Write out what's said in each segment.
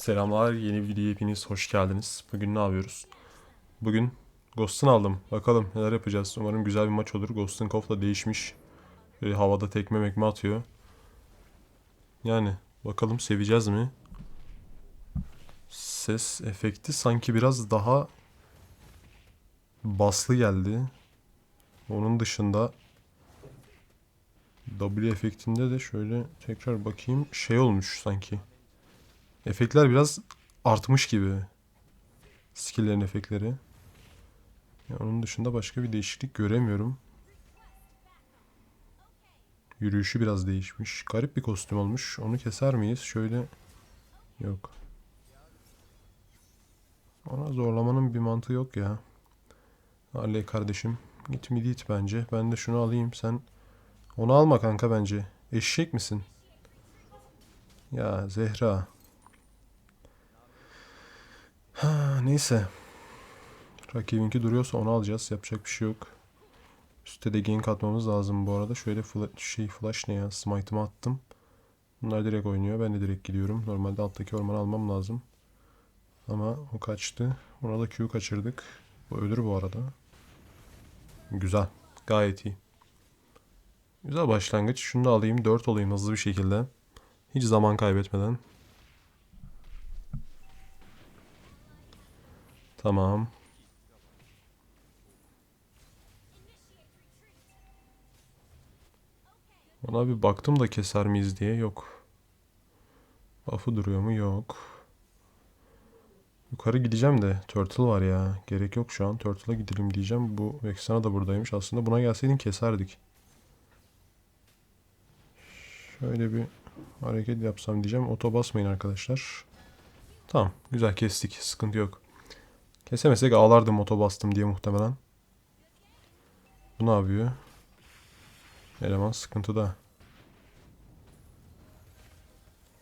Selamlar, yeni bir videoya hepiniz hoş geldiniz. Bugün ne yapıyoruz? Bugün Ghost'un aldım. Bakalım neler yapacağız. Umarım güzel bir maç olur. Ghost'un Kof'la değişmiş. Böyle havada tekme mekme atıyor. Yani bakalım seveceğiz mi? Ses efekti sanki biraz daha baslı geldi. Onun dışında W efektinde de şöyle tekrar bakayım şey olmuş sanki. Efektler biraz artmış gibi. Skill'lerin efektleri. Ya onun dışında başka bir değişiklik göremiyorum. Yürüyüşü biraz değişmiş. Garip bir kostüm olmuş. Onu keser miyiz? Şöyle... Yok. Ona zorlamanın bir mantığı yok ya. Harley kardeşim. Git midi it bence. Ben de şunu alayım. Sen onu alma kanka bence. Eşek misin? Ya Zehra. Ha, neyse. Rakibinki duruyorsa onu alacağız. Yapacak bir şey yok. Üste de gank atmamız lazım bu arada. Şöyle fla- şey flash ne ya? Smite'ımı attım. Bunlar direkt oynuyor. Ben de direkt gidiyorum. Normalde alttaki ormanı almam lazım. Ama o kaçtı. Ona da Q kaçırdık. Bu ölür bu arada. Güzel. Gayet iyi. Güzel başlangıç. Şunu da alayım. 4 olayım hızlı bir şekilde. Hiç zaman kaybetmeden. Tamam. Ona bir baktım da keser miyiz diye. Yok. Buff'ı duruyor mu? Yok. Yukarı gideceğim de Turtle var ya. Gerek yok şu an. Turtle'a gidelim diyeceğim. Bu Vexana da buradaymış. Aslında buna gelseydin keserdik. Şöyle bir hareket yapsam diyeceğim. Oto basmayın arkadaşlar. Tamam. Güzel kestik. Sıkıntı yok. Kesemesek ağlardım oto bastım diye muhtemelen. Bu ne yapıyor? Eleman sıkıntıda.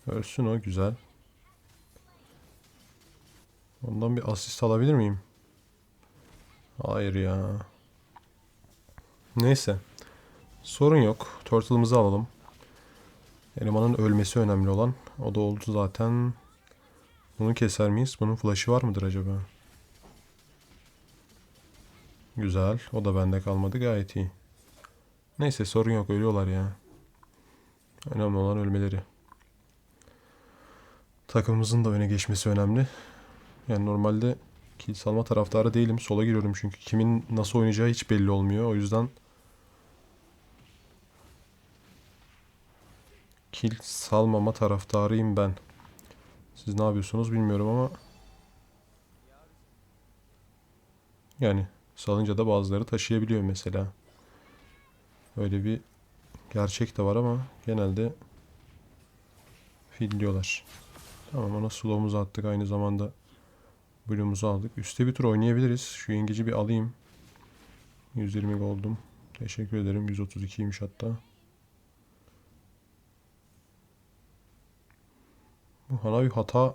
Ölsün o güzel. Ondan bir asist alabilir miyim? Hayır ya. Neyse. Sorun yok. Turtle'ımızı alalım. Elemanın ölmesi önemli olan. O da oldu zaten. Bunu keser miyiz? Bunun flash'ı var mıdır acaba? Güzel. O da bende kalmadı. Gayet iyi. Neyse sorun yok. Ölüyorlar ya. Önemli olan ölmeleri. Takımımızın da öne geçmesi önemli. Yani normalde kill salma taraftarı değilim. Sola giriyorum çünkü kimin nasıl oynayacağı hiç belli olmuyor. O yüzden kill salmama taraftarıyım ben. Siz ne yapıyorsunuz bilmiyorum ama yani salınca da bazıları taşıyabiliyor mesela. Öyle bir gerçek de var ama genelde filliyorlar. Tamam ona slow'umuzu attık aynı zamanda Blue'umuzu aldık. Üste bir tur oynayabiliriz. Şu yengeci bir alayım. 120 gold'um. Teşekkür ederim. 132'ymiş hatta. Bu hala bir hata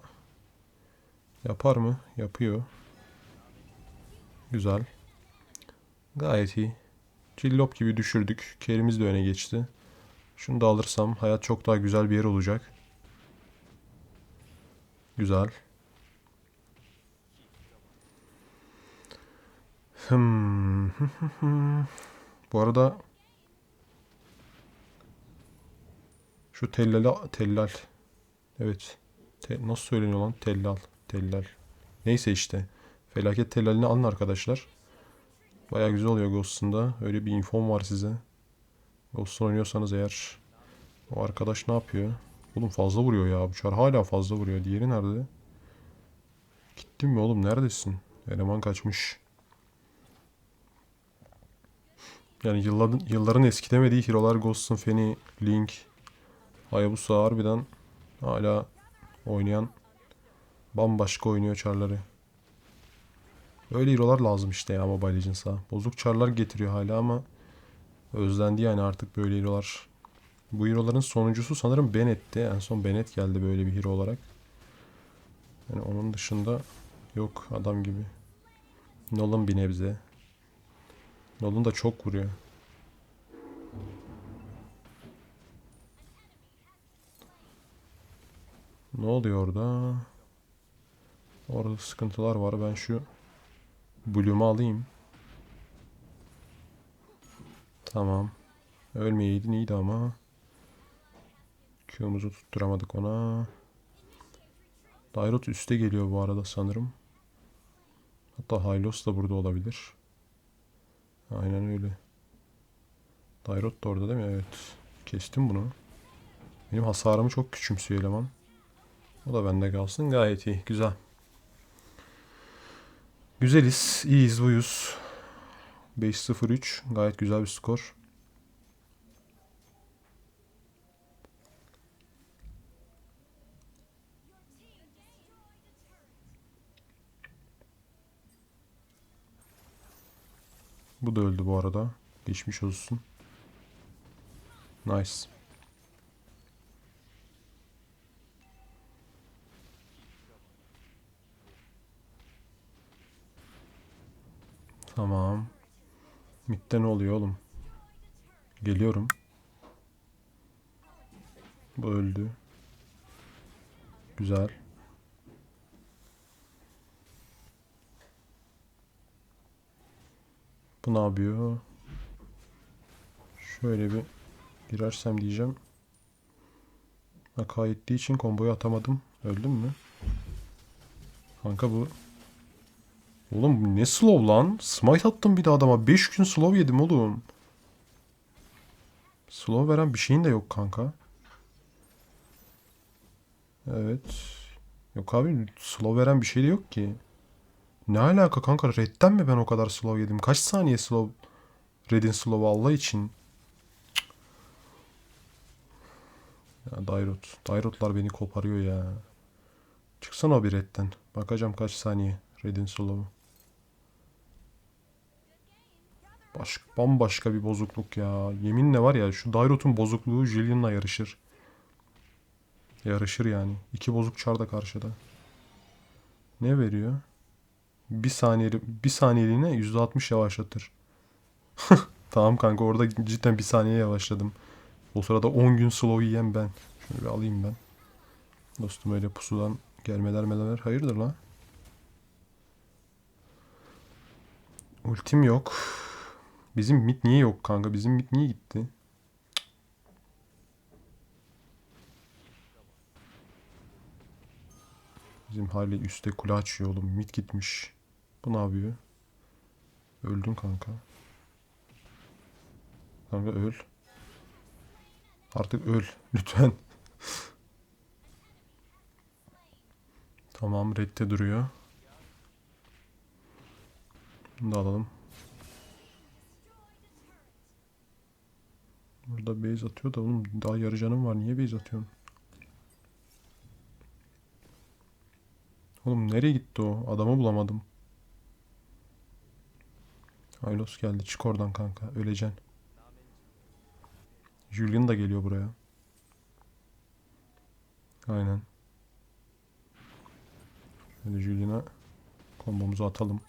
yapar mı? Yapıyor. Güzel. Gayet iyi. Cillop gibi düşürdük. Kerimiz de öne geçti. Şunu da alırsam hayat çok daha güzel bir yer olacak. Güzel. Hmm. Bu arada şu tellal tellal. Evet. Te- nasıl söyleniyor lan? Tellal. Tellal. Neyse işte. Felaket tellalini alın arkadaşlar. Baya güzel oluyor Ghost'unda. Öyle bir infom var size. Ghost'un oynuyorsanız eğer. O arkadaş ne yapıyor? Oğlum fazla vuruyor ya. Bu çar hala fazla vuruyor. Diğeri nerede? Gittin mi oğlum? Neredesin? Eleman kaçmış. Yani yılların, yılların eskitemediği hero'lar Ghost'un Feni, Link, Hayabusa harbiden hala oynayan bambaşka oynuyor çarları. Öyle hero'lar lazım işte ya Mobile Legends'a. Bozuk çarlar getiriyor hala ama özlendi yani artık böyle hero'lar. Bu hero'ların sonuncusu sanırım Bennett'ti. En son Bennett geldi böyle bir hero olarak. Yani onun dışında yok adam gibi. Nolan bir nebze. Nolan da çok vuruyor. Ne oluyor orada? Orada sıkıntılar var. Ben şu Bloom'u alayım. Tamam. Ölmeyeydin iyiydi ama. Q'muzu tutturamadık ona. Dairot üste geliyor bu arada sanırım. Hatta Hylos da burada olabilir. Aynen öyle. Dairot da orada değil mi? Evet. Kestim bunu. Benim hasarımı çok küçümsüyor eleman. O da bende kalsın. Gayet iyi. Güzel. Güzeliz. iyiyiz buyuz. 5-0-3. Gayet güzel bir skor. Bu da öldü bu arada. Geçmiş olsun. Nice. Tamam. Mid'de ne oluyor oğlum? Geliyorum. Bu öldü. Güzel. Bu ne yapıyor? Şöyle bir girersem diyeceğim. Haka ettiği için komboyu atamadım. Öldüm mü? Kanka bu Oğlum ne slow lan? Smite attım bir de adama. 5 gün slow yedim oğlum. Slow veren bir şeyin de yok kanka. Evet. Yok abi slow veren bir şey de yok ki. Ne alaka kanka? Red'den mi ben o kadar slow yedim? Kaç saniye slow? Red'in slow'u Allah için. Ya Dairot. Dairotlar beni koparıyor ya. Çıksana o bir Red'den. Bakacağım kaç saniye Red'in slow'u. Baş, bambaşka bir bozukluk ya. Yeminle var ya şu Dairot'un bozukluğu Jillion'la yarışır. Yarışır yani. İki bozuk çar da karşıda. Ne veriyor? Bir saniyeli, bir saniyeliğine %60 yavaşlatır. Tamam kanka orada cidden bir saniye yavaşladım. O sırada 10 gün slow yiyen ben. Şunu bir alayım ben. Dostum öyle pusudan gelmeler meler. Hayırdır lan? Ultim yok. Bizim mid niye yok kanka? Bizim mid niye gitti? Bizim hali üstte kule açıyor oğlum. Mid gitmiş. Bu ne yapıyor? Öldün kanka. Kanka öl. Artık öl. Lütfen. Tamam redde duruyor. Bunu da alalım. Burada base atıyor da oğlum daha yarı canım var. Niye base atıyorsun? Oğlum nereye gitti o? Adamı bulamadım. Aylos geldi. Çık oradan kanka. Öleceksin. Julian da geliyor buraya. Aynen. Şöyle Julian'a kombomuzu atalım.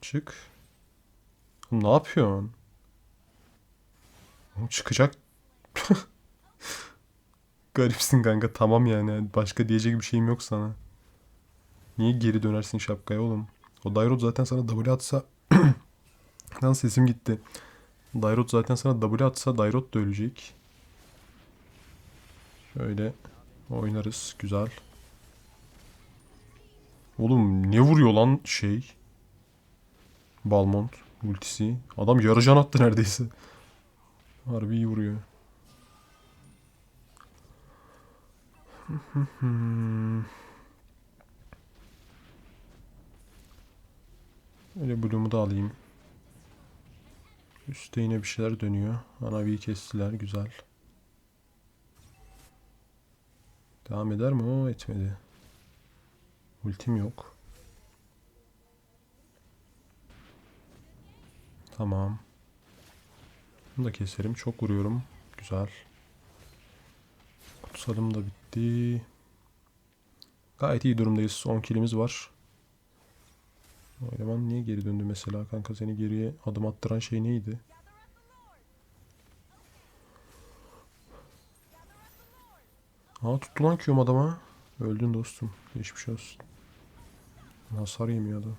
Çık. Oğlum ne yapıyorsun? Çıkacak. Garipsin kanka. Tamam yani. Başka diyecek bir şeyim yok sana. Niye geri dönersin şapkaya oğlum? O Dairot zaten sana W atsa... Lan sesim gitti. Dairot zaten sana W atsa Dairot da ölecek. Şöyle oynarız. Güzel. Oğlum ne vuruyor lan şey? Balmont ultisi. Adam yarı can attı neredeyse. Harbi iyi vuruyor. Öyle Bloom'u da alayım. Üstte yine bir şeyler dönüyor. Anavi'yi kestiler. Güzel. Devam eder mi o? Etmedi. Ultim yok. Tamam. Bunu da keserim. Çok vuruyorum. Güzel. Kutsalım da bitti. Gayet iyi durumdayız. 10 kilimiz var. O eleman niye geri döndü mesela kanka seni geriye adım attıran şey neydi? Aa tuttu lan Q'm adama. Öldün dostum. Geçmiş olsun. Hasar yemiyordu.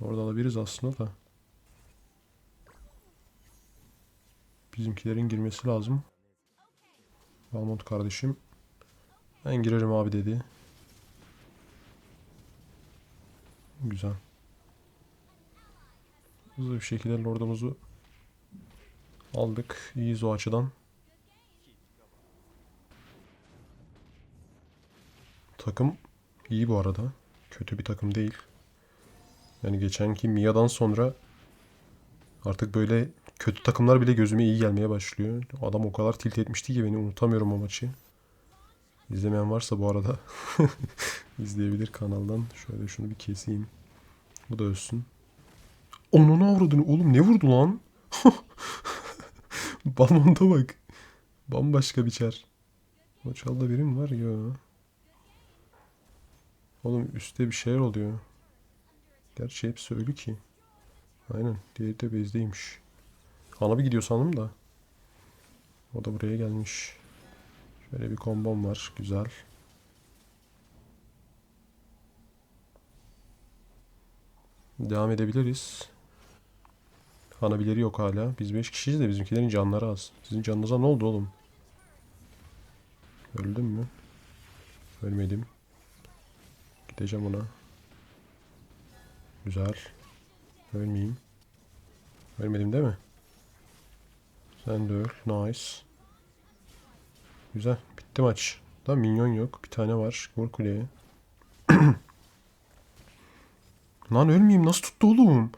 Orada alabiliriz aslında da. Bizimkilerin girmesi lazım. Valmont kardeşim. Ben girerim abi dedi. Güzel. Hızlı bir şekilde lordumuzu aldık. İyiyiz o açıdan. Takım iyi bu arada. Kötü bir takım değil. Yani geçenki Mia'dan sonra artık böyle kötü takımlar bile gözüme iyi gelmeye başlıyor. Adam o kadar tilt etmişti ki beni unutamıyorum o maçı. İzlemeyen varsa bu arada izleyebilir kanaldan. Şöyle şunu bir keseyim. Bu da ölsün. Onun avradını oğlum ne vurdu lan? Balmonda bak. Bambaşka bir çar. O çalda biri mi var ya? Oğlum üstte bir şeyler oluyor. Gerçi hepsi ölü ki. Aynen. Diğeri de bezdeymiş. Ana bir gidiyor sandım da. O da buraya gelmiş. Şöyle bir kombom var. Güzel. Devam edebiliriz. Hanabileri yok hala. Biz 5 kişiyiz de bizimkilerin canları az. Sizin canınıza ne oldu oğlum? Öldüm mü? Ölmedim. Gideceğim ona. Güzel. Ölmeyeyim. Ölmedim değil mi? Sen de öl. Nice. Güzel. Bitti maç. Da minyon yok. Bir tane var. Vur kuleye. Lan ölmeyeyim. Nasıl tuttu oğlum?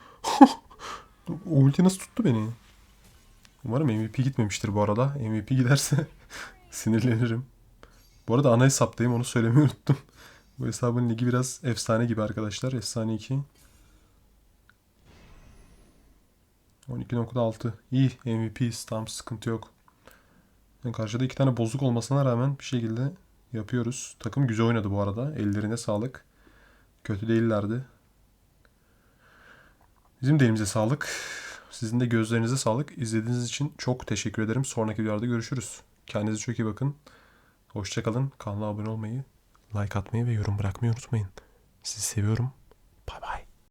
Ulti nasıl tuttu beni? Umarım MVP gitmemiştir bu arada. MVP giderse sinirlenirim. Bu arada ana hesaptayım onu söylemeyi unuttum. Bu hesabın ligi biraz efsane gibi arkadaşlar. Efsane 2. 12.6. İyi MVP'yiz. Tam sıkıntı yok. Yani karşıda iki tane bozuk olmasına rağmen bir şekilde yapıyoruz. Takım güzel oynadı bu arada. Ellerine sağlık. Kötü değillerdi. Bizim de elimize sağlık. Sizin de gözlerinize sağlık. İzlediğiniz için çok teşekkür ederim. Sonraki videolarda görüşürüz. Kendinize çok iyi bakın. Hoşçakalın. Kanala abone olmayı, like atmayı ve yorum bırakmayı unutmayın. Sizi seviyorum. Bay bay.